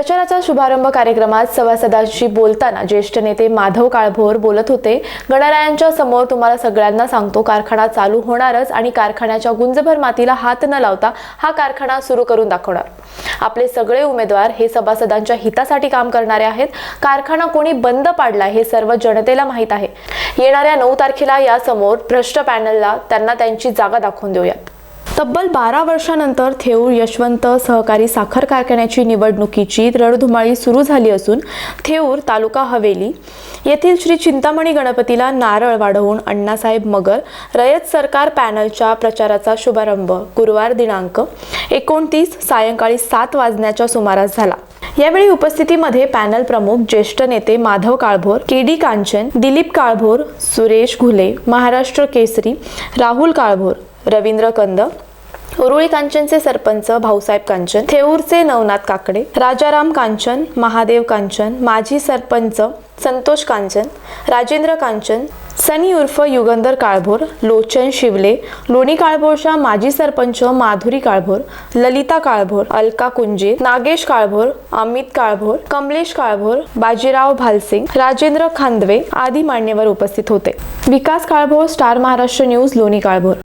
प्रचाराचा शुभारंभ कार्यक्रमात सभासदांशी बोलताना ज्येष्ठ नेते माधव काळभोर बोलत होते गणरायांच्या समोर तुम्हाला सगळ्यांना सांगतो कारखाना चालू होणारच आणि कारखान्याच्या गुंजभर मातीला हात न लावता हा कारखाना सुरू करून दाखवणार. आपले सगळे उमेदवार हे सभासदांच्या हितासाठी काम करणारे आहेत. कारखाना कोणी बंद पाडला हे सर्व जनतेला माहीत आहे. येणाऱ्या नऊ तारखेला या समोर भ्रष्ट पॅनलला त्यांना त्यांची जागा दाखवून देऊयात. तब्बल बारा वर्षानंतर थेऊर यशवंत सहकारी साखर कारखान्याची निवडणुकीची रणधुमाळी सुरू झाली असून थेऊर तालुका हवेली येथील श्री चिंतामणी गणपतीला नारळ वाढवून अण्णासाहेब मगर रयत सरकार पॅनलच्या प्रचाराचा शुभारंभ. गुरुवार दिनांक एकोणतीस सायंकाळी सात वाजण्याच्या सुमारास झाला. यावेळी उपस्थितीमध्ये पॅनल प्रमुख ज्येष्ठ नेते माधव काळभोर के डी कांचन दिलीप काळभोर सुरेश घुले महाराष्ट्र केसरी राहुल काळभोर रवींद्र कंद उरुळी कांचनचे सरपंच भाऊसाहेब कांचन थेऊरचे नवनाथ काकडे राजाराम कांचन महादेव कांचन माजी सरपंच संतोष कांचन राजेंद्र कांचन सनी उर्फ युगंधर काळभोर लोचन शिवले लोणी काळभोरच्या माजी सरपंच माधुरी काळभोर ललिता काळभोर अलका कुंजे नागेश काळभोर अमित काळभोर कमलेश काळभोर बाजीराव भालसिंग राजेंद्र खांदवे आदी मान्यवर उपस्थित होते. Vikas Kalbhor star Maharashtra news Loni Kalbhor.